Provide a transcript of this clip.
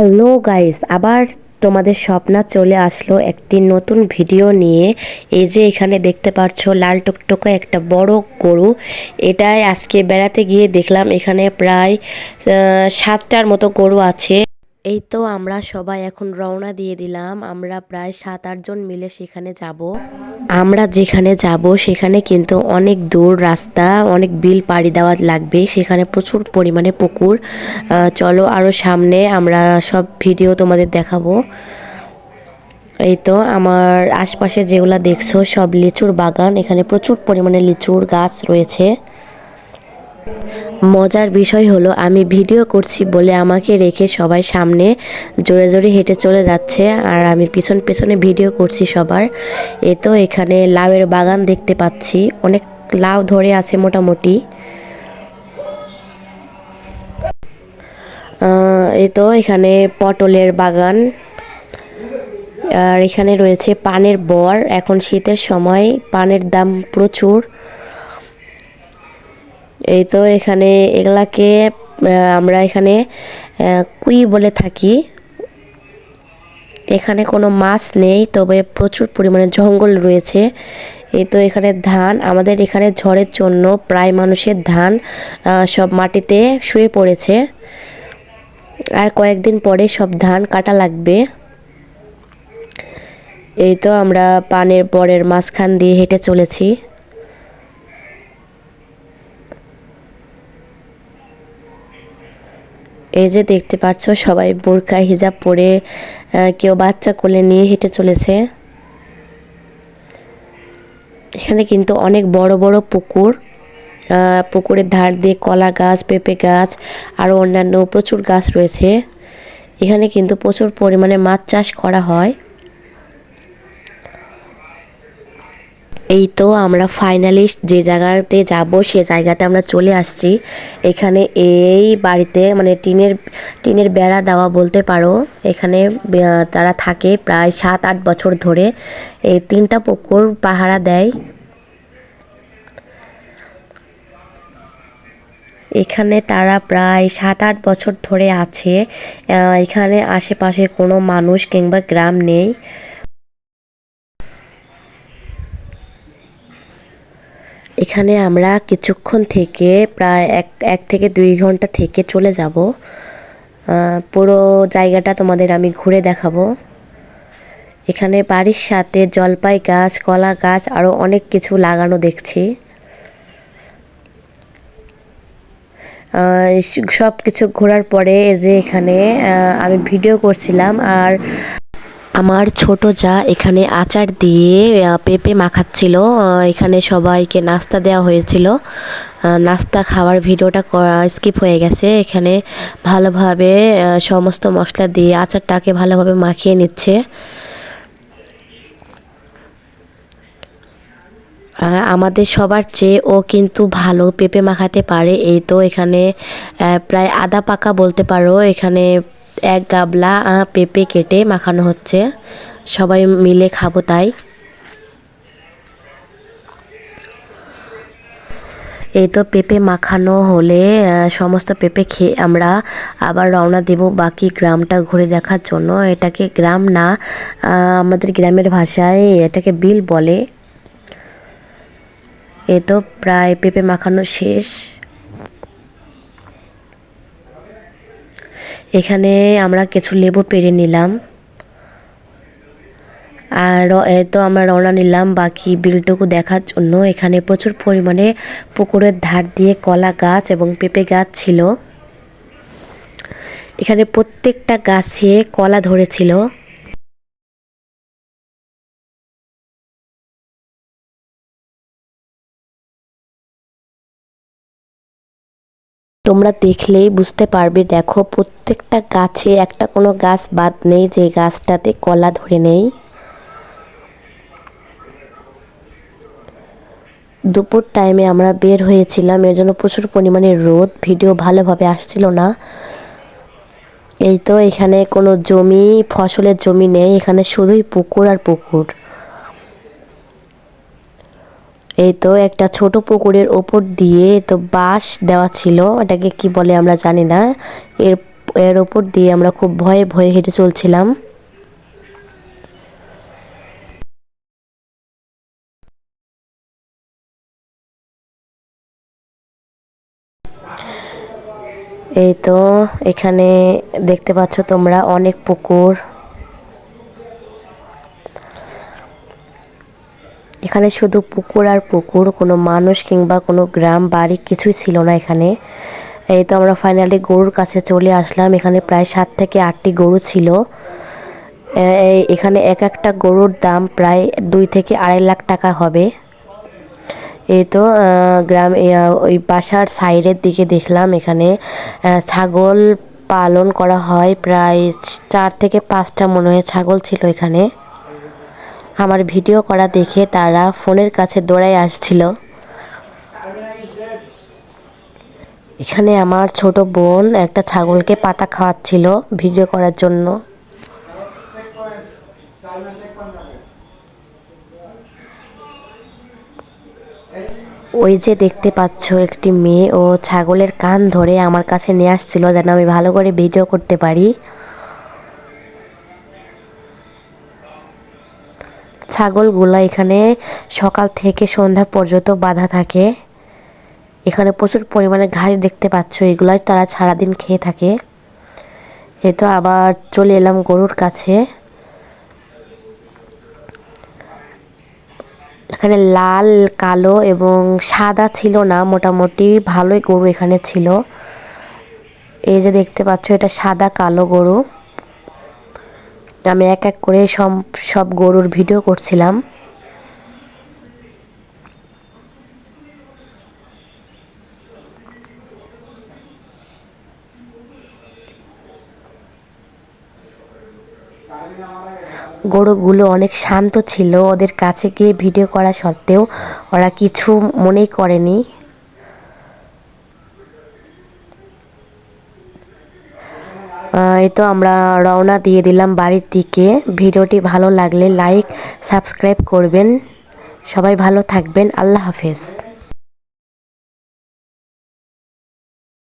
Hello guys, আবার তোমাদের স্বপ্না চলে আসলো একটি নতুন ভিডিও নিয়ে। এই যে এখানে দেখতে পাচ্ছ লাল টুকটুকে একটা বড় গরু। এটাই আজকে বেড়াতে গিয়ে দেখলাম এখানে প্রায় সাতটার মতো গরু আছে। এই তো আমরা সবাই এখন রওনা দিয়ে দিলাম। আমরা প্রায় সাত আটজন মিলে সেখানে যাব। আমরা যেখানে যাব সেখানে কিন্তু অনেক দূর রাস্তা, অনেক বিল পাড়ি দেওয়া লাগবে। সেখানে প্রচুর পরিমাণে পুকুর। চলো আরও সামনে আমরা সব ভিডিও তোমাদের দেখাবো। এই তো আমার আশপাশে যেগুলো দেখছ সব লিচুর বাগান। এখানে প্রচুর পরিমাণে লিচুর গাছ রয়েছে। মজার বিষয় হলো, আমি ভিডিও করছি বলে আমাকে রেখে সবাই সামনে জোরে জোরে হেঁটে চলে যাচ্ছে আর আমি পিছন পেছনে ভিডিও করছি সবার। এ তো এখানে লাউয়ের বাগান দেখতে পাচ্ছি। অনেক লাউ ধরে আছে মোটামুটি। এই তো এখানে পটলের বাগান। আর এখানে রয়েছে পানের বর। এখন শীতের সময় পানের দাম প্রচুর। এই তো এখানে এগুলাকে আমরা এখানে কুই বলে থাকি। এখানে কোনো মাছ নেই, তবে প্রচুর পরিমাণে জঙ্গল রয়েছে। এই তো এখানে ধান, আমাদের এখানে ঝড়ের জন্য প্রায় মানুষের ধান সব মাটিতে শুয়ে পড়েছে। আর কয়েকদিন পরে সব ধান কাটা লাগবে। এই তো আমরা পানের পরের মাঝখান দিয়ে হেঁটে চলেছি। এই যে দেখতে পাচ্ছ, সবাই বোরকা হিজাব পরে কেউ বাচ্চা কোলে নিয়ে হেঁটে চলেছে। এখানে কিন্তু অনেক বড় বড় পুকুর পুকুরের ধার দিয়ে কলা গাছ, পেঁপে গাছ আরও অন্যান্য প্রচুর গাছ রয়েছে। এখানে কিন্তু প্রচুর পরিমাণে মাছ চাষ করা হয়। এই তো আমরা ফাইনালিস্ট যে জায়গাতে যাব, সে জায়গাতে আমরা চলে আসছি। এখানে এই বাড়িতে মানে টিনের টিনের বেড়া দেওয়া বলতে পারো, এখানে তারা থাকে প্রায় সাত আট বছর ধরে। এই তিনটা পুকুর পাহারা দেয়। এখানে তারা প্রায় সাত আট বছর ধরে আছে। এখানে আশেপাশে কোনো মানুষ কিংবা গ্রাম নেই। এখানে আমরা কিছুক্ষণ থেকে প্রায় এক এক থেকে দুই ঘণ্টা থেকে চলে যাব। পুরো জায়গাটা তোমাদের আমি ঘুরে দেখাবো। এখানে বাড়ির সাথে জলপাই গাছ, কলা গাছ আরও অনেক কিছু লাগানো দেখছি। সব কিছু ঘোরার পরে যে এখানে আমি ভিডিও করছিলাম আর আমার ছোট যা এখানে আচার দিয়ে পেঁপে মাখাচ্ছিল। এখানে সবাইকে নাস্তা দেওয়া হয়েছিল। নাস্তা খাওয়ার ভিডিওটা স্কিপ হয়ে গেছে। এখানে ভালোভাবে সমস্ত মশলা দিয়ে আচারটাকে ভালোভাবে মাখিয়ে নিচ্ছে। আমাদের সবার চেয়ে ও কিন্তু ভালো পেঁপে মাখাতে পারে। এই তো এখানে প্রায় আধা পাকা বলতে পারো। এখানে এক গাবলা পেঁপে কেটে মাখানো হচ্ছে। সবাই মিলে খাব তাই। এই তো পেঁপে মাখানো হলে সমস্ত পেঁপে খেয়ে আমরা আবার রওনা দেব বাকি গ্রামটা ঘুরে দেখার জন্য। এটাকে গ্রাম না আমাদের গ্রামের ভাষায় এটাকে বিল বলে। এ তো প্রায় পেঁপে মাখানো শেষ। এখানে আমরা কিছু লেবু পেরে নিলাম। আর তো আমরা রওনা নিলাম বাকি বিলটুকু দেখার জন্য। এখানে প্রচুর পরিমাণে পুকুরের ধার দিয়ে কলা গাছ এবং পেঁপে গাছ ছিল। এখানে প্রত্যেকটা গাছে কলা ধরেছিল। তোমরা দেখলেই বুঝতে পারবে, দেখো প্রত্যেকটা গাছে একটা কোনো গাছ বাদ নেই, যে গাছটাতে কলা ধরে নেই। দুপুর টাইমে আমরা বের হয়েছিলাম, এর জন্য প্রচুর পরিমাণে রোদ, ভিডিও ভালোভাবে আসছিল না। এই তো এখানে কোনো জমি, ফসলের জমি নেই, এখানে শুধুই পুকুর আর পুকুর। এই তো একটা ছোট পুকুরের ওপর দিয়ে তো বাঁশ দেওয়া ছিল এটাকে কি বলে আমরা জানি না। এর এর ওপর দিয়ে আমরা খুব ভয়ে ভয়ে হেঁটে চলছিলাম। এই তো এখানে দেখতে পাচ্ছ তোমরা অনেক পুকুর। এখানে শুধু পুকুর আর পুকুর, কোনো মানুষ কিংবা কোনো গ্রাম, বাড়ি কিছুই ছিল না এখানে। এই তো আমরা ফাইনালি গরুর কাছে চলে আসলাম। এখানে প্রায় সাত থেকে আটটি গরু ছিল। এখানে এক একটা গরুর দাম প্রায় দুই থেকে আড়াই লাখ টাকা হবে। এই তো গ্রাম ওই বাসার সাইডের দিকে দেখলাম। এখানে ছাগল পালন করা হয়। প্রায় চার থেকে পাঁচটা মনে হয় ছাগল ছিল এখানে। আমার ভিডিও করা দেখে তারা ফোনের কাছে দৌড়াই আসছিল। এখানে আমার ছোট বোন একটা ছাগলকে পাতা খাওয়াচ্ছিল ভিডিও করার জন্য। ওই যে দেখতে পাচ্ছ একটি মেয়ে, ও ছাগলের কান ধরে আমার কাছে নিয়ে আসছিল যেন আমি ভালো করে ভিডিও করতে পারি। ছাগলগুলা এখানে সকাল থেকে সন্ধ্যা পর্যন্ত বাঁধা থাকে। এখানে প্রচুর পরিমাণে ঘাস দেখতে পাচ্ছ, এগুলাই তারা সারাদিন খেয়ে থাকে। এ তো আবার চলে এলাম গরুর কাছে। এখানে লাল, কালো এবং সাদা ছিল না, মোটামুটি ভালোই গরু এখানে ছিল। এই যে দেখতে পাচ্ছ, এটা সাদা কালো গরু। আমি এক এক করে সব সব গরুর ভিডিও করছিলাম। গরুগুলো অনেক শান্ত ছিল, ওদের কাছে গিয়ে ভিডিও করা সত্ত্বেও ওরা কিছু মনেই করেনি। এই তো আমরা রওনা দিয়ে দিলাম বাড়ির দিকে। ভিডিওটি ভালো লাগলে লাইক সাবস্ক্রাইব করবেন। সবাই ভালো থাকবেন। আল্লাহ হাফেজ।